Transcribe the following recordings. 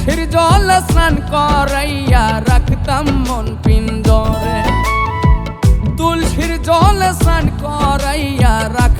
তুলসীর জল স্নান করাইয়া রাখতাম মন পিঞ্জরে তুলসীর জল স্নান করাইয়া রাখতাম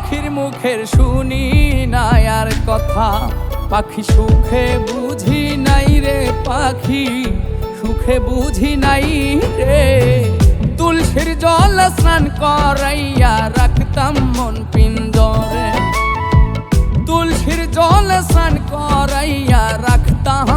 পাখির মুখের শুনি না আর কথা। পাখি সুখে বুঝি নাই রে পাখি, সুখে বুঝি নাই রে। তুলসীর জল স্নান করাইয়া রাখতাম মন পিঞ্জরে। তুলসীর জল স্নান করাইয়া রাখতাম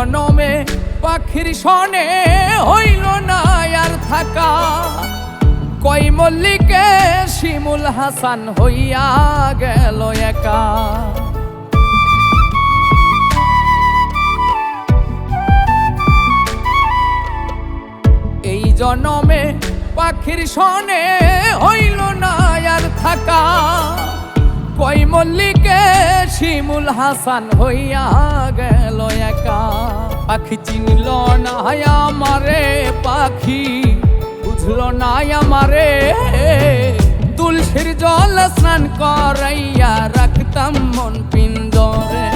জনমে পাখির সনে হইল না আর থাকা। কই মল্লিকে শিমুল হাসান হইয়া গেল একা। এই জনমে পাখির সনে হইল শিমুল হাসান হইয়া গেল একা। পাখি চিনল না আমারে, পাখি বুঝল না আমারে। তুলসীর জল স্নান করাইয়া রাখতাম মন পিঞ্জরে।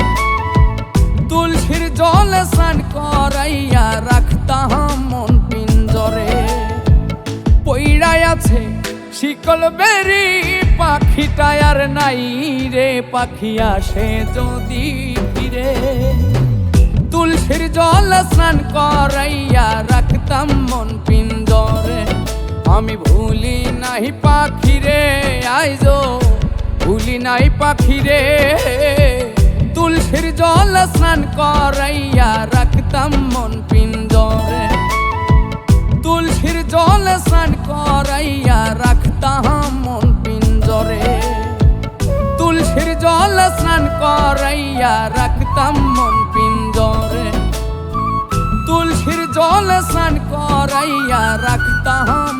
তুলসীর জল স্নান করাইয়া রাখতাম মন পিঞ্জরে। পইড়াই আছে শিকল বেরি পাখিটা আর নাই রে, পাখি আসে যদি ফিরে। তুলসীর জল স্নান করাইয়া রাখতাম মন পিঞ্জরে। আমি ভুলি নাই পাখিরে, আইজো, ভুলি নাই পাখিরে। তুলসীর জল স্নান করাইয়া রাখতাম মন পিঞ্জরে। তুলসীর জল স্নান করাইয়া রাখতাম করাইয়া রাখতাম মন পিঞ্জরে। তুলসীর জল স্নান করাইয়া রাখতাম